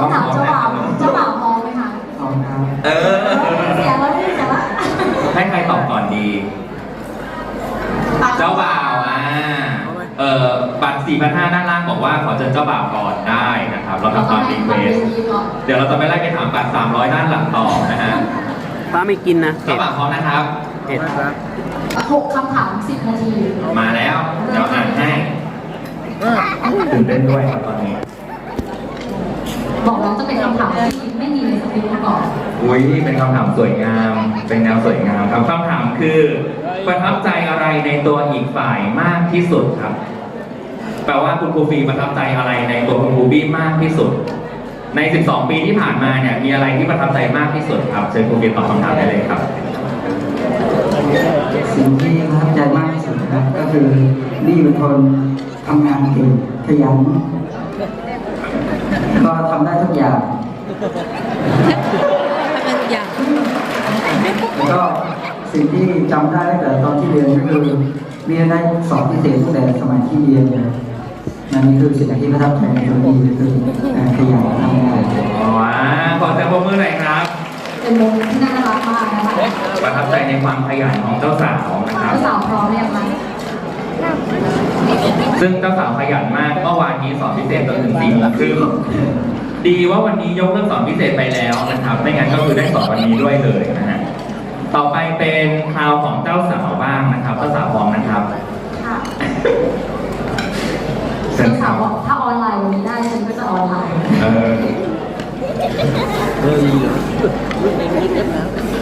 มค่ะต้องถามเจ้าบ่าวเจ้าบ่าวพร้อมไหมคะพร้อมครับเออ เสียงแล้วนี่เสียงละให้ใครตอบก่อนดี เจ้าบ่าวอ่าเออบัตร4,500ด้านล่างบอกว่าขอเชิญเจ้าบ่าวก่อนได้นะครับ เราเราทำต้อตางมให้รีเควความสเป็นดีก่อนเดี๋ยวเราจะไปไล่ไปถามบัตร300 ด้านหลังต่อนะฮะป้าไม่กินนะเผ็เจ้าดบ่าวพร้อมนะครับเผ็ดหกคำถามสิบนาที มาแล้ว เดี๋ยวอ่านให้ตื่นเต้นด้วยครับตอนนี้ บอกแล้วจะเป็นคำถามที่ไม่มีในสคริปต์มาก่อนอุ้ยเป็นคำถามสวยงาม เป็นแนวสวยงามครับคำถามคือ ประทับใจอะไรในตัวอีกฝ่ายมากที่สุดครับ แปลว่าคุณครูฟีประทับใจอะไรในตัวคุณครูบี้มากที่สุด ใน 12 ปีที่ผ่านมาเนี่ยมีอะไรที่ประทับใจมากที่สุดครับเชิญครูฟีตอบคำถามได้เลยครับสิ่งที่ประทับใจมากที่สุดนะครับ ก็คือนี่เป็นคนทำงานเก่งขยันก็ทำได้ทุกอย่าง แล้วก็สิ่งที่ จำได้ตั้งแต่ตอนที่เรียนก็คือเรียนได้สอบพิเศษตั้งแต่สมัยที่เรียนเลยนั่นคือสิ่งที่ประทับใจในตัวนี้คือการขยันทำงานว้าขอแสดงความมือหน่อยครับ เป็นโมเมนต์ที่น่ารักมากนะคะประทับใจในความขยันของเจ้าสาวนะครับเจ้าสาวพร้อมหรือยังคะซึ่งเจ้าสาวขยันมากเมื่อวานนี้สอนพิเศษจนถึงสี่โมงครึ่งดีว่าวันนี้ยกเลิกสอนพิเศษไปแล้วนะครับ ไม่งั้นก็คือได้สอนวันนี้ด้วยเลยนะฮะ ต่อไปเป็นคราวของเจ้าสาวบ้างนะครับเจ้าสาวพร้อมนะครับค่ะเชิญเจ้าคสารัวบบอกถ้าออนไลน์วันนี้ได้ฉันก็จะออนไลน์เออ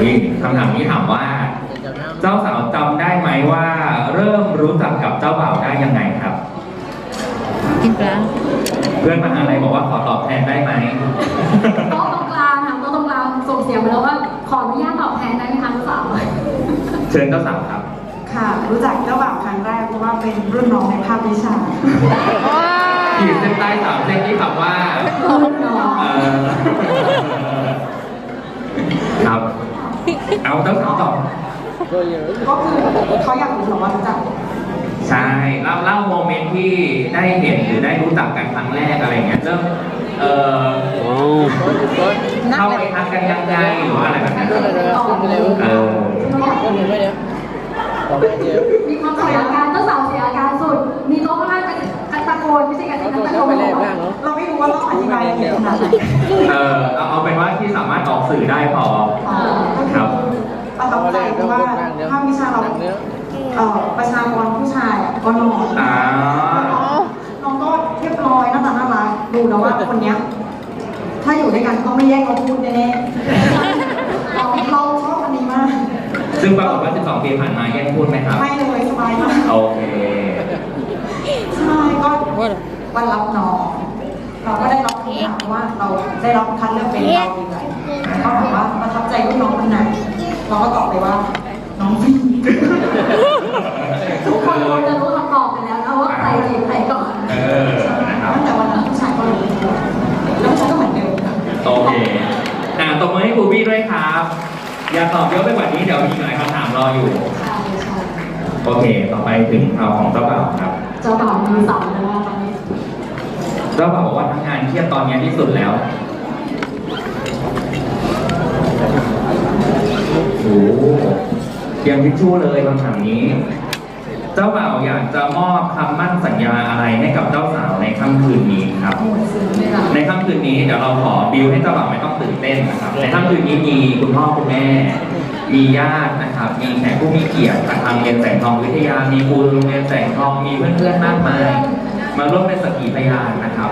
นี่คำถามนี้ถามว่า เจ้าสาวจำได้ไหมว่า เริ่มรู้จักกับเจ้าบ่าวได้ยังไงครับกินปลาเพื่อนมหาลัยบอกว่าขอตอบแทนได้ไหมโต๊ะตรงกลางค่ะโต๊ะตรงกลางส่งเสียงมาแล้วว่าขออนุญาตตอบแทนได้ไหมคะเจ้าสาว เชิญเจ้าสาวครับ ค่ะ รู้จักเจ้าบ่าวครั้งแรกเพราะว่าเป็นรุ่นน้องในภาควิชาขีดเส้นใต้สามเส้นที่คำว่ารุ่นน้องเออครับ เอาเจ้าสาวตอบก็คือเขาอยากรู้เหรอว่ารู้จักใช่เล่าเล่าโมเมนต์ที่ได้เห็นหรือได้รู้จักกันครั้งแรกอะไรเงี้ยเริ่ม เออโอ้เข้าไปทักกันยังไงหรือว่าอะไรแบบนั้นเออมีความเสียอาการเจ้าสาวเสียอาการสุด มีโต๊ะข้างล่างกันตะโกนไม่ใช่กันตะโกนเราไม่รู้ว่าต้องอธิบายละเอียดขนาดไหนเออเอาเอาเป็นว่าที่สามารถออกสื่อได้พออ่าก็คคืรัอบประทับใจเพราะว่าภาควิชาเราเอ่อประชากรผู้ชายอะก็น้อยอ่าน้องก็เรียบร้อยหน้า ตาน่ารักดูแล้วว่าคนเนี้ย ถ้าอยู่ด้วยกันต้องไม่แย่งเราพูดแน่ๆเราเราชอบอันนี้มาก ซึ่งปรากฏว่า 12 ปีผ่านมาแย่งพูดไหมครับ ไม่เลยสบายมากโอเค ใช่ก็วันรับน้องเราก็ได้รับคำถามว่าเราได้รับคัดเลือกเป็นเราดีไหมเขาถามว่าประทับใจรุ่นน้องคนไหนเราก็ตอบไปว่า น้องพี่ทุกคนควรจะรู้คำตอบไปแล้วนะว่าใครจีบใครก่อน โอเคอ่าตบมือให้ครูบี้ด้วยครับ อย่าตอบเยอะไปกว่านี้เดี๋ยวมีหลายคำถามรออยู่ใช่ใช่โอเค ต่อไปถึงเอาของเจ้าบ่าวครับ เจ้าบ่าวมือสามแล้วว่าตอนนี้เจ้าบ่าวบอกว่าทั้งงานเครียดตอนนี้ที่สุดแล้วโอ้โหเตรียมทิชชู่เลยคำถามนี้ เจ้าบ่าวอยากจะมอบคำมั่นสัญญาอะไรให้กับเจ้าสาวในค่ำคืนนี้ครับโอ้ยซึ้งเลยล่ะ ในค่ำคืนนี้เดี๋ยวเราขอบิวให้เจ้าบ่าวไม่ต้องตื่นเต้นนะครับในค่ำคืนนี้มีคุณพ่อคุณแม่ มีญาตินะครับ มีแขกผู้มีเกียรติจากทางเรียนแสงทองวิทยา มีครูโรงเรียนแสงทองมีเพื่อนๆมากมาย มาร่วมเป็นสักขีพยานนะครับ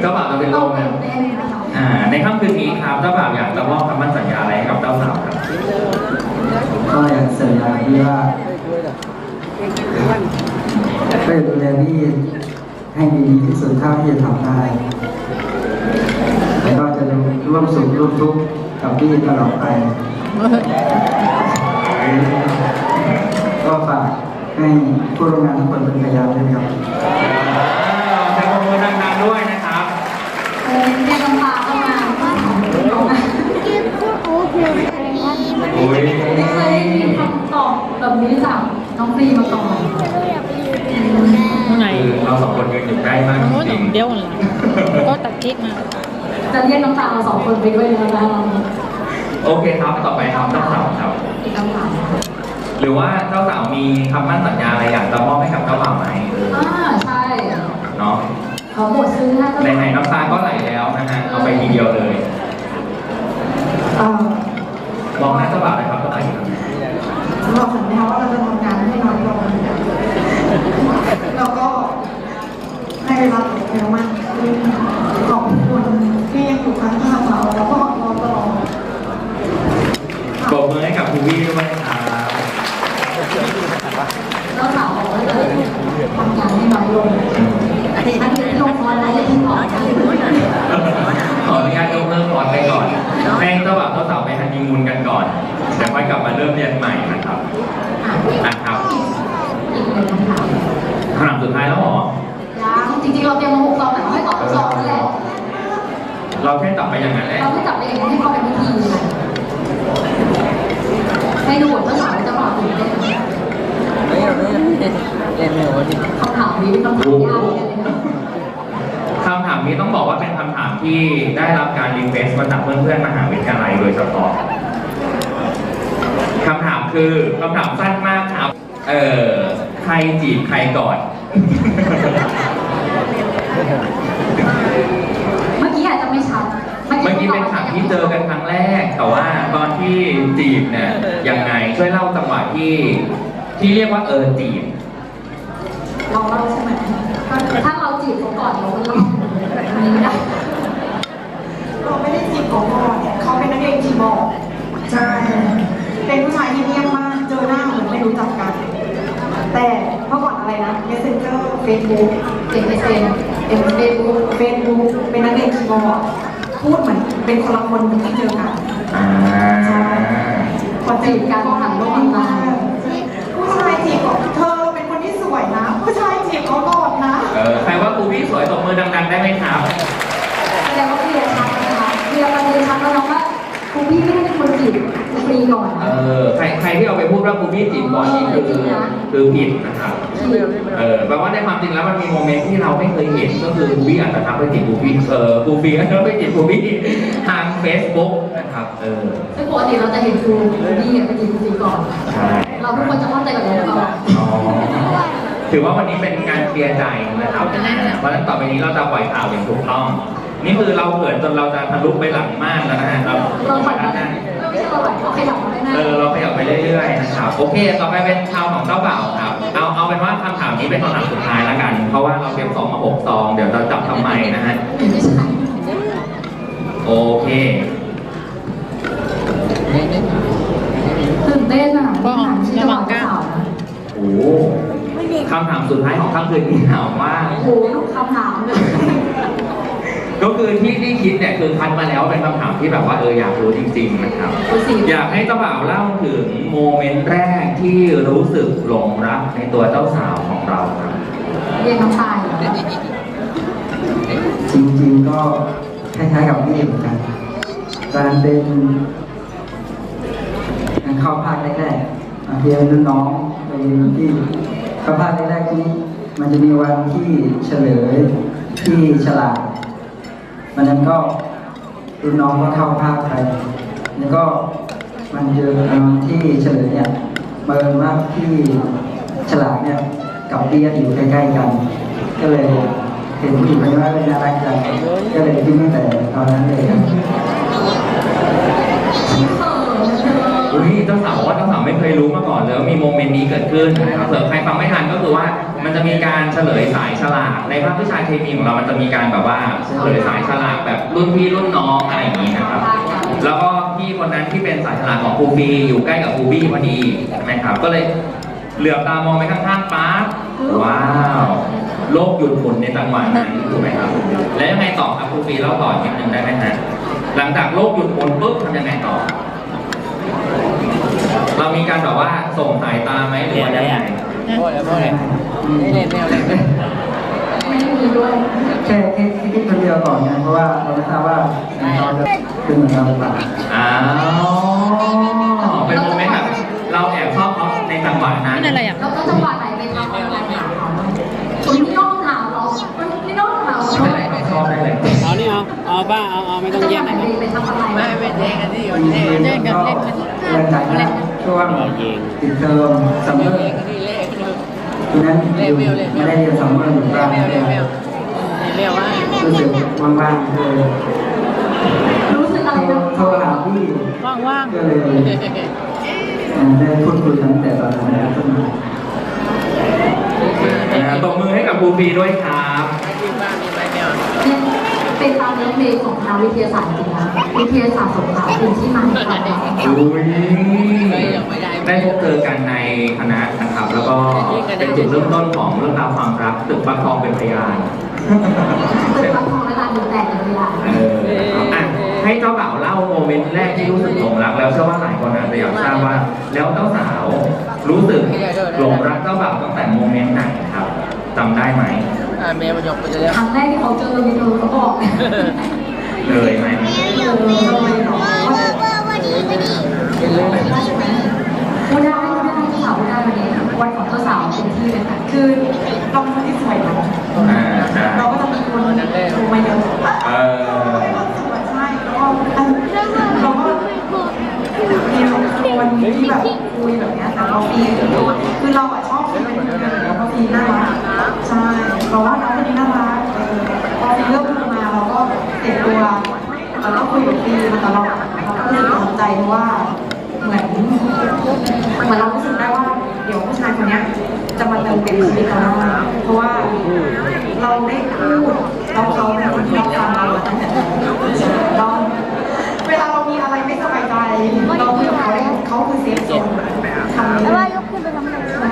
เจ้าบ่าวจะเป็นต้ลองมตื่นะนเต้นะคะอ่าในค่ำคืนนี้ครับเจ้าบ่าวอยากจะมอบคำมั่นสัญญาอะไรให้กับเจ้าสาวครับ ก็อยากสัญญาพี่ว่า จะดูแลพี่ให้ดีที่สุดเท่าที่จะทำได้แล้วก็จะร่วมสุขร่วมทุกข์กับพี่ตลอดไป ก็ฝากให้ผู้ร่วมงานทุกคนเป็นพยานด้วยครับใช้ความมือดังๆด้วยนะครับเออเรียกน้ำตาเข้ามาว่าถามน้องนะโอ้ยไม่เคยได้ยินคำตอบแบบนี้จาก กล้มากน้องจโน้ตริงเดี๋ยวหลังก็ตัดเค้กมา จะเรียกน้ำตาลเราสองคนไปด้วยเลยนะคะเราๆโอเคครับ ต่อไปครับเจ้าสาวครับ อีกคำถามหรือว่าเจ้าสาวมีคำมั่นสัญญาอะไรอยากจะมอบให้กับเจ้าบ่าวไหมเอออ่าใช่ เนาะเขาบทซื้อให้ก็ไหนๆน้ำตาก็ไหลแล้วนะฮะเอาไปทีเดียวเลย เอ่อ มองหน้าเจ้าบ่าวเลยครับเจ้าบ่าวครับ เราสัญญาว่าเราจะทำงานให้น้อยลงแล้วก็ให้เวลากับเร็วมากขึ้นขอบคุณที่ยังอยู่ข้างๆเราแล้วก็เราตลอด ปรบมือให้กับ คุณวี่ด้วยครับเจ้าสาวบอกว่าจะทำงานให้น้อยลงอันนี้ลงคอนนะอย่าเพิ่งออกกันขออนุญาตยกเลิกก่อนไปก่อนให้เจ้าบ่าวเจ้าสาวไปฮันนีมูนกันก่อนเดี๋ยวค่อยกลับมาเริ่มเรียนใหม่นะครับอะนะครับอีกหนึ่งคำถามคำถามสุดท้ายแล้วเหรอยังจริงๆเราเตรียมมาหกซองแต่เราให้ตอบทุกซองนั่นแหละเราแค่จับไปอย่างนั้นแหละเราไม่จับไปอย่างนี้ให้เขาเป็นพิธีเลยให้ดูบทเจ้าสาวเจ้าบ่าวตื่นเต้น คำถามนี้เป็นคำถามยากเลยนะคำถามนี้ต้องบอกว่าเป็นคำถามที่ได้รับการรีเควสต์มาจากเพื่อนๆมหาวิทยาลัยโดยเฉพาะคำถามคือคำถามสั้นมากครับ เอ่อใครจีบใครก่อน เมื่อกี้อาจจะไม่ชัดเมื่อกี้เป็นฉากที่เจอกันครั้งแรก แต่ว่าตอนที่จีบเนี่ยยังไงช่วยเล่าจังหวะที่ที่เรียกว่าเออจีบ เราเล่าใช่ไหม ถ้าเราจีบเขาก่อนเราก็เล่าอันนี้ไม่ได้เราไม่ได้จีบเขาก่อนเขาเป็นนักเรียนคีย์บอร์ดใช่เป็นผู้ชายที่เงียบมากเจอหน้าเหมือนไม่รู้จักกัน แต่เมื่อก่อนอะไรนะ Messenger Facebook เจ็ดเปอร์เซ็นต์เอ็มเฟซบุ๊กเฟซบุ๊กเป็นนักเรียนคีย์บอร์ดพูดเหมือนเป็นคนละคนที่เจอกันอ่าพอจีบกันก็หันโลกมาผู้ สวยตบมือดังๆได้ไหมครับแสดงว่าเคลียร์ชัดนะคะเคลียร์ประเด็นชัดแล้วนะว่าคุณพี่ไม่ได้เป็นคนจีบคุณฟรีก่อน เออใครใครที่เอาไปพูดว่าครูพี่จีบก่อนนี่คือคือผิดนะครับเออแปลว่าในความจริงแล้วมันมีโมเมนต์ที่เราไม่เคยเห็นก็คือครูพี่อาจจะทักไปจีบครูพี่เออครูพี่ก็ทักไปจีบครูพี่ทาง Facebook นะครับเออซึ่งปกติเราจะเห็นครูคุณพี่เนี่ยเป็นจีบคุณฟรีก่อน ใช่เราทุกคนจะเข้าใจกับเราก่อนอ๋อ ถือว่าวันนี้เป็นการเคลียร์ใจนะครับเพราะฉะนั้นต่อไปนี้เราจะปล่อยข่าวอย่างถูกต้อง นี่คือเราเขินจนเราจะทะลุไปหลังม่านแล้วนะฮะเราเราไปฝันด้านหน้าเราไม่ใช่เราฝันเราขยับมาได้หน้าเออเราขยับไปเรื่อยๆนะครับโอเค ต่อไปเป็นคำของเจ้าบ่าวครับ เอาเอาเป็นว่าคำถามนี้เป็นคำถามสุดท้ายแล้วกัน เพราะว่าเราเตรียมสองมาหกซองเดี๋ยวเราจับทำไมนะฮะไม่ใช่โอเค ตื่นเต้นอะถามชื่อจะบอกเจ้าสาวนะ โอ้โห คำถามสุดท้ายของค่ำคืนนี้ถามว่า โอ้โหทุกคำถามเลย ก็คือที่ที่คิดเนี่ยคือคัดมาแล้วเป็นคำถามที่แบบว่าเอออยากรู้จริงๆนะครับดูสิ อยากให้เจ้าบ่าวเล่าถึงโมเมนต์แรกที่รู้สึกหลงรักในตัวเจ้าสาวของเราครับ เรียนน้ำตายเหรอจริงๆก็คล้ายๆกับพี่เหมือนกันตอนนั้นเป็นงานเข้าภาคแรกๆอะเรียนรุ่นน้องไปเรียนรุ่นพี่ เข้าภาคแรกๆที่มันจะมีวันที่เฉลยที่ฉลาดวันนั้นก็รุ่นน้องก็เข้าภาคไปแล้วก็มันเจอวันที่เฉลยเนี่ยเมินว่าที่ฉลาดเนี่ยกับเรียนอยู่ใกล้ๆกัน ก็เลยเห็นผู้หญิงคนนี้ว่าเป็นน่ารักจังก็เลยคิดตั้งแต่ตอนนั้นเลยครับ ยรู้มาก่อนเลยว่ามีโมเมนต์นี้เกิดขึ้นนะครับเผื่อใครฟังไม่ทันก็คือว่ามันจะมีการเฉลยสายฉลากในภาควิชาเคมีของเรามันจะมีการแบบว่าเฉลยสายฉลากแบบรุ่นพี่รุ่นน้องอะไรอย่างนี้นะครับ แล้วก็พี่คนนั้นที่เป็นสายฉลากของครูฟีอยู่ใกล้กับครูบี้พอดีนะครับ ก็เลยเหลือบตามองไปข้างๆปั๊บว้าวโลกหยุดหมุนในจังหวะนั้นถูกไหมครับ แล้วยังไงต่อครับครูฟีเล่าต่อนิดนึงได้ไหมฮะหลังจากโลกหยุดหมุนปุ๊บทำ ไม่เล่นไม่เอาเล่นแค่แค่คิดคนเดียวก่อนไงเพราะว่าเราไม่ทราบว่าเราจะเป็นเหมือนเราหรือเปล่าอ้าวเป็นโมเมนต์แบบเราแอบชอบเขาในจังหวะนั้นเป็นอะไรอะเล้วจังหวะไหนเป็นเราเป็นเราผมไม่ต้องถามเราไม่ต้องถามชอบอะไรชอบอะไรเอานี่เอาเอาบ้าเอาเอาไม่ต้องแย่งกันไม่ไม่แย่งกันที่อยู่เล่นกันเล่นกันเล่นกันช่วงปิดเทอมซัมเมอร์ นกันที่เล่นทีนั้นอยู่ไม่ได้เรียนซัมเมอร์อยู่บ้านเร็วเร็วเร็วเร็วว่ารู้สึกว่างๆเลยรู้สึกอะไรโทรนะโทรหาพี่ว่างก็เลยเอ่อได้พูดคุยตั้งแต่ตอนนั้นต้นมานะฮะตบมือให้กับครูฟีด้วยครับที่บ้านมีไหมเนี่ยเนี่ยเป็นตามเนื้อเพลงของคณะวิทยาศาสตร์จริงนะวิทยาศาสตร์สงขลาเป็นที่มาของการอุ้ยได้ พบเจอกันในคณะนะครับ แล้วก็เป็นจุดเริ่มต้นของเรื่องราวความรักตึกฟักทองเป็นพยานตึกรับทองและลานดินแตกในเวลาเออนะครับอะให้เจ้าบ่าวเล่าโมเมนต์แรกที่รู้สึกหลงรัก แล้วเชื่อว่าหลายคนอาจจะอยากทราบว่า แล้วเจ้าสาวรู้สึกหลงรักเจ้าบ่าวตั้งแต่โมเมนต์ไหนครับจำได้ไหมอ่าเมย์มาจบไปจะเร็วครั้งแรกที่เขาเจอมีเธอเขาบอกเลยไหมเออเลยเหรอเป็นเรื่อง พูดได้ได้เจ้าสาวได้วันนี้วันของเจ้าสาวเต็มที่เลยค่ะคือเราเป็นคนที่สวยเนาะอ่าใช่เราก็จะมีคนดูมาเยอะเออใช่แล้วก็เราก็มีคนที่แบบคุยแบบนี้แต่เราฟีคือเราอะชอบคนเป็นคนเดียวแล้วก็ฟีน่ารักใช่เราว่าน้องคนนี้น่ารักเออพอฟีเริ่มพูดมาเราก็เก็บตัวแล้วก็คุยกับฟีมาตลอดเราก็รู้สึกสนใจเพราะว่า เหมือนเหมือนเรารู้สึกได้ว่า เดี๋ยวผู้ชายคนนี้จะมาเติมเต็มชีวิตเราได้เพราะว่าเราได้พูดแล้วเขาเป็นคนที่รับฟังเรามาตั้งแต่เราเวลาเรามีอะไรไม่สบายใจเราคุยกับเขาได้เขาคือเซฟโซนทำเลย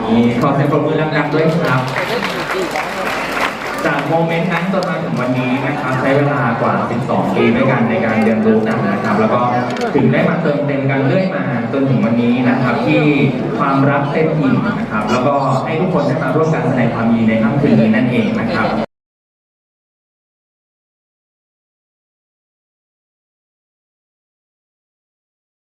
นี่ขอเสียงปรบมือดังๆด้วยครับ โมเมนต์นั้นจนมาถึงวันนี้นะครับใช้เวลากว่า 12 ปีด้วยกันในการเรียนรู้กันนะครับ แล้วก็ถึงได้มาเติมเต็มกันเรื่อยมาจนถึงวันนี้นะครับ ที่ความรักเต็มอิ่มนะครับ แล้วก็ให้ทุกคนได้มาร่วมกันแสดงความยินดีในค่ำคืนนี้นั่นเองนะครับ